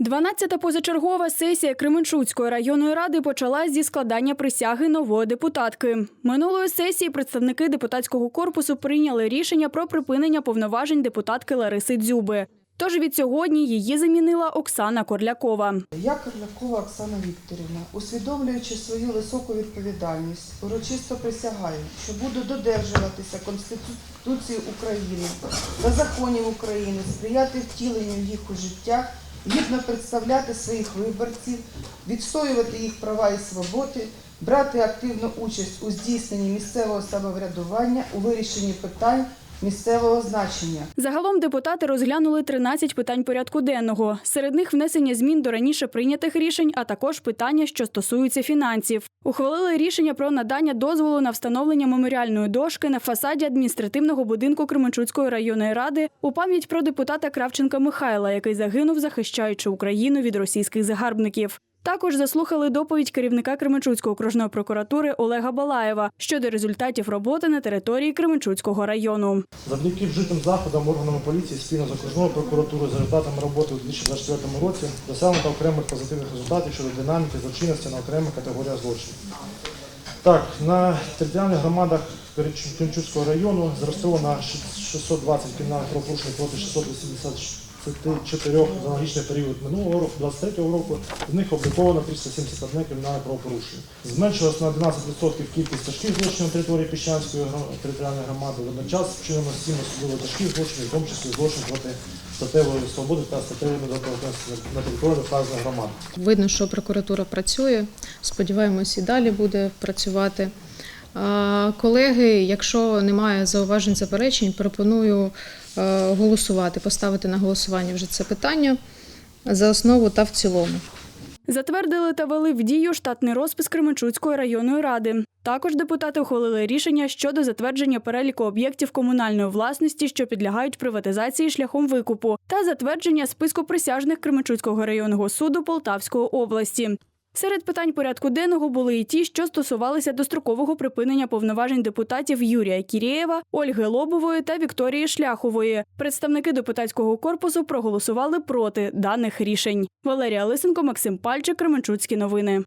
12-та позачергова сесія Кременчуцької районної ради почалась зі складання присяги нової депутатки. Минулої сесії представники депутатського корпусу прийняли рішення про припинення повноважень депутатки Лариси Дзюби. Тож від сьогодні її замінила Оксана Корлякова. Я Корлякова Оксана Вікторівна, усвідомлюючи свою високу відповідальність, урочисто присягаю, що буду додержуватися Конституції України та законів України, сприяти втіленню їх у життя, гідно представляти своїх виборців, відстоювати їх права і свободи, брати активну участь у здійсненні місцевого самоврядування у вирішенні питань місцевого значення. Загалом депутати розглянули 13 питань порядку денного. Серед них внесення змін до раніше прийнятих рішень, а також питання, що стосуються фінансів. Ухвалили рішення про надання дозволу на встановлення меморіальної дошки на фасаді адміністративного будинку Кременчуцької районної ради у пам'ять про депутата Кравченка Михайла, який загинув, захищаючи Україну від російських загарбників. Також заслухали доповідь керівника Кременчуцької окружної прокуратури Олега Балаєва щодо результатів роботи на території Кременчуцького району. Завдяки вжитим заходам органами поліції спільно з окружною прокуратурою за результатами роботи у 2024 році досягнуто окремих позитивних результатів щодо динаміки злочинності на окремих категоріях злочинів. Так, на територіальних громадах Кремчуцького району зареєстровано 620 кримінальних правопорушень проти 684 за аналогічний період минулого року, 23 року. З них обліковано 371 кримінальне правопорушення. Зменшилась на 12% кількість тяжких злочинів на території Піщанської територіальної громади. Водночас вчинено 7 особливо тяжких злочинів, в тому числі злочин проти статевої свободи та статевої недоторканності на території вказаних громад. Видно, що прокуратура працює. Сподіваємось, і далі буде працювати. А, Колеги, якщо немає зауважень заперечень, пропоную е, голосувати, поставити на голосування вже це питання за основу та в цілому. Затвердили та вели в дію штатний розпис Кременчуцької районної ради. Також депутати ухвалили рішення щодо затвердження переліку об'єктів комунальної власності, що підлягають приватизації шляхом викупу, та затвердження списку присяжних Кременчуцького районного суду Полтавської області. Серед питань порядку денного були і ті, що стосувалися дострокового припинення повноважень депутатів Юрія Кірєєва, Ольги Лобової та Вікторії Шляхової. Представники депутатського корпусу проголосували проти даних рішень. Валерія Лисенко, Максим Пальчик, Кременчуцькі новини.